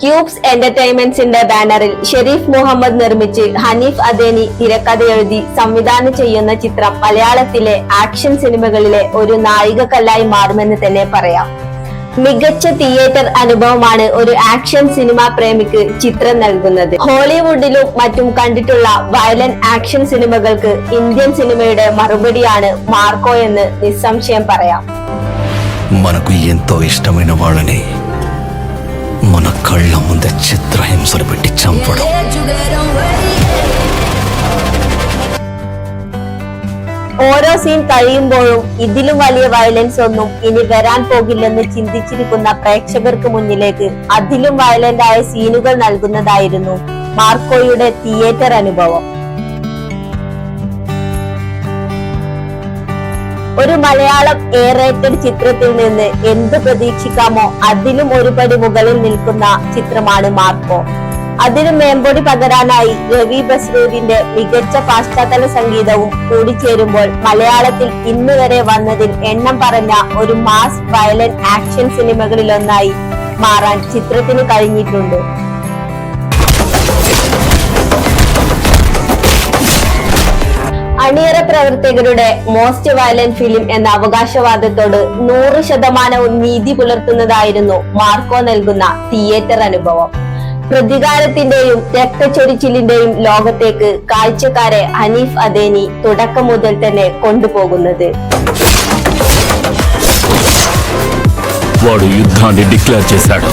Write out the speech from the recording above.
Cubes എന്റർടൈൻമെന്റ്സിന്റെ ബാനറിൽ ഷെരീഫ് മുഹമ്മദ് നിർമ്മിച്ച് ഹനീഫ് അദേനി തിരക്കഥയെഴുതി സംവിധാനം ചെയ്യുന്ന ചിത്രം മലയാളത്തിലെ ആക്ഷൻ സിനിമകളിലെ ഒരു നായികക്കല്ലായി മാറുമെന്ന് തന്നെ പറയാം. മികച്ച തിയേറ്റർ അനുഭവമാണ് ഒരു ആക്ഷൻ സിനിമ പ്രേമിക്ക് ചിത്രം നൽകുന്നത്. ഹോളിവുഡിലും മറ്റും കണ്ടിട്ടുള്ള വയലന്റ് ആക്ഷൻ സിനിമകൾക്ക് ഇന്ത്യൻ സിനിമയുടെ മറുപടിയാണ് മാർക്കോ എന്ന് നിസ്സംശയം പറയാം. ఎంతో ఇష్టమైన వాళ్ళని ಕಳ್ಳ ಮುಂದೆ ಚಿತ್ರ ಹಿಂಸರು ഓരോ സീൻ കഴിയുമ്പോഴും ഇതിലും വലിയ വയലൻസ് ഒന്നും ഇനി വരാൻ പോകില്ലെന്ന് ചിന്തിച്ചിരിക്കുന്ന പ്രേക്ഷകർക്ക് മുന്നിലേക്ക് അതിലും വയലന്റ് ആയ സീനുകൾ നൽകുന്നതായിരുന്നു മാർക്കോയുടെ തിയേറ്റർ അനുഭവം. ഒരു മലയാളം എ ചിത്രത്തിൽ നിന്ന് എന്ത് പ്രതീക്ഷിക്കാമോ അതിലും ഒരുപടി മുകളിൽ നിൽക്കുന്ന ചിത്രമാണ് മാർക്കോ. അതിന് മേമ്പൊടി പകരാനായി രവി ബസ്രൂരിന്റെ മികച്ച പാശ്ചാത്തല സംഗീതവും കൂടിച്ചേരുമ്പോൾ മലയാളത്തിൽ ഇന്ന് വരെ വന്നതിൽ എണ്ണം പറഞ്ഞ ഒരു മാസ് വയലന്റ് ആക്ഷൻ സിനിമകളിലൊന്നായി മാറാൻ ചിത്രത്തിന് കഴിഞ്ഞിട്ടുണ്ട്. അണിയറ പ്രവർത്തകരുടെ മോസ്റ്റ് വയലന്റ് ഫിലിം എന്ന അവകാശവാദത്തോട് നൂറ് ശതമാനവും നീതി പുലർത്തുന്നതായിരുന്നു മാർക്കോ നൽകുന്ന തിയേറ്റർ അനുഭവം പ്രതികാരത്തിന്റെയും രക്തച്ചൊരിച്ചിലിന്റെയും ലോകത്തേക്ക് കാഴ്ചക്കാരെ ഹനീഫ് അദേനി തുടക്കം മുതൽ തന്നെ കൊണ്ടുപോകുന്നത് వాడు యుద్ధాన్ని డిక్లేర్ చేశాడు